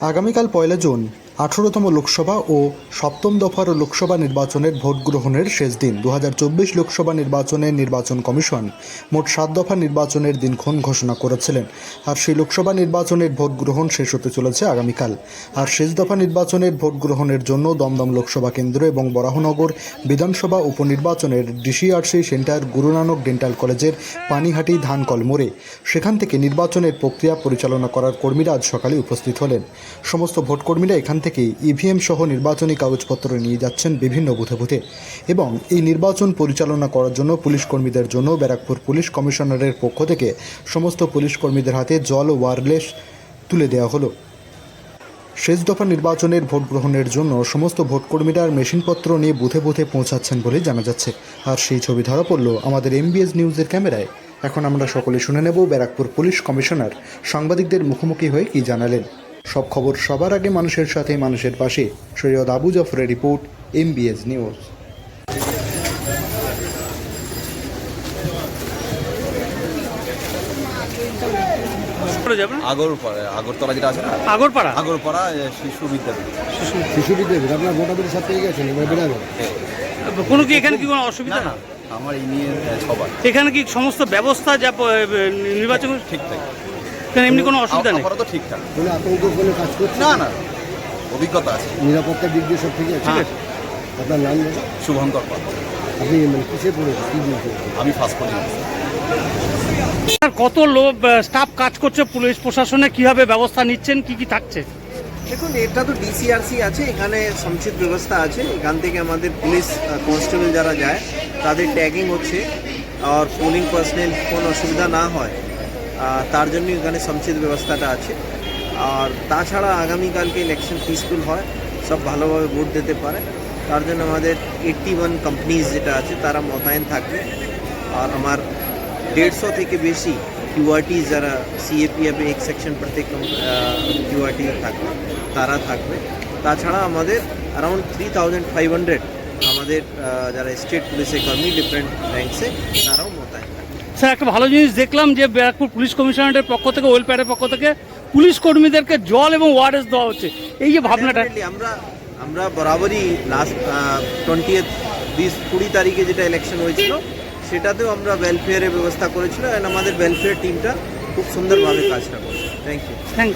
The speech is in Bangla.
আগামীকাল পয়লা জুন। আঠারোতম লোকসভা ও সপ্তম দফার লোকসভা নির্বাচনের ভোট গ্রহণের শেষ দিন দু হাজার চব্বিশ লোকসভা নির্বাচনের নির্বাচন কমিশন মোট সাত দফা নির্বাচনের দিনক্ষণ ঘোষণা করেছিলেন। আর সেই লোকসভা নির্বাচনের ভোট গ্রহণ শেষ হতে চলেছে আগামীকাল। আর শেষ দফা নির্বাচনের ভোট গ্রহণের জন্য দমদম লোকসভা কেন্দ্র এবং বরাহনগর বিধানসভা উপনির্বাচনের ডিসিআরসি সেন্টার, গুরুনানক ডেন্টাল কলেজের পানিহাটি ধানকল মোড়ে। সেখান থেকে নির্বাচনের প্রক্রিয়া পরিচালনা করার কর্মীরা আজ সকালে উপস্থিত হলেন। সমস্ত ভোটকর্মীরা এখান থেকেই ইভিএম সহ নির্বাচনী কাগজপত্র নিয়ে যাচ্ছেন বিভিন্ন বুথে বুথে। এবং এই নির্বাচন পরিচালনা করার জন্য পুলিশ কর্মীদের জন্য ব্যারাকপুর পুলিশ কমিশনারের পক্ষ থেকে সমস্ত পুলিশ কর্মীদের হাতে জল ওয়ারলেস তুলে দেওয়া হলো। শেষ দফা নির্বাচনের ভোট গ্রহণের জন্য সমস্ত ভোটকর্মীরা মেশিনপত্র নিয়ে বুথে বুথে পৌঁছাচ্ছেন বলে জানা যাচ্ছে। আর সেই ছবি ধরা পড়ল আমাদের এমবিএস নিউজের ক্যামেরায়। এখন আমরা সকলে শুনে নেব ব্যারাকপুর পুলিশ কমিশনার। সাংবাদিকদের মুখোমুখি হয়ে কি জানালেন। সব খবর সবার আগে মানুষের সাথে মানুষের পাশে। Syed Abu জাফরের report MBS news Agarpara Agartala যেটা আছে না? আগরপাড়া? আগরপাড়া শিশু বিদ্যাপীঠ শিশু বিদ্যাপীঠ আপনার মোটামুটি সব পেয়ে গেছেন এবার বেরাবেন কোনো কি এখানে কি কোনো অসুবিধা? না আমার এই নিয়ে সবার। এখানে কি সমস্ত ব্যবস্থা যা প- এ, নির্বাচন এখানে এমনি কোনো অসুবিধা নেই? আপাতত ঠিকঠাক। কোনো আতঙ্ক কোনো কাজ করছে? না না অভিজ্ঞতা আছে। নিরাপত্তার দিক দিয়ে সব ঠিক আছে? হ্যাঁ। আপনার নাম? শুভঙ্কর পাল। আপনি মানে কিসে পড়েছেন? কি আমি ফার্স্ট পলিং আর কত লোক স্টাফ কাজ করছে? পুলিশ প্রশাসনে কীভাবে ব্যবস্থা নিচ্ছেন? কি কি থাকছে? দেখুন এটা তো ডিসিআরসি আছে এখানে সমচিত ব্যবস্থা আছে। এখান থেকে আমাদের পুলিশ কনস্টেবল যারা যায় তাদের ট্যাগিং হচ্ছে। আর পোলিং পার্সোনাল কোনো অসুবিধা না হয়। তার জন্য এখানে সমচিত ব্যবস্থাটা আছে। আর তাছাড়া আগামীকালকে ইলেকশন পিসফুল হয়, সব ভালোভাবে ভোট দিতে পারে। তার জন্য আমাদের এইট্টি ওয়ান কোম্পানিজ যেটা আছে, তারা মোতায়েন থাকবে। আর আমার দেড়শো থেকে বেশি কিউআরটিস যারা সিএপিএফ এক সেকশন প্রত্যেক কিউআরটি থাকবে, তারা থাকবে। তাছাড়া আমাদের around three thousand five hundred আমাদের যারা স্টেট পুলিশের কর্মী ডিফারেন্ট র্যাঙ্কসে তারাও মোতায়েন থাকবে। স্যার একটা ভালো জিনিস দেখলাম যে ব্যারাকপুর পুলিশ কমিশনারের পক্ষ থেকে ওয়েলফেয়ারের পক্ষ থেকে পুলিশ কর্মীদেরকে জল এবং ওয়ারেস দেওয়া হচ্ছে। এই যে ভাবনাটা। আমরা আমরা বরাবরই লাস্ট টোয়েন্টি বিশ কুড়ি তারিখে যেটা ইলেকশন হয়েছিল সেটাতেও আমরা ওয়েলফেয়ারের ব্যবস্থা করেছিল অ্যান্ড আমাদের ওয়েলফেয়ার টিমটা খুব সুন্দরভাবে কাজটা করছে। Thank you thank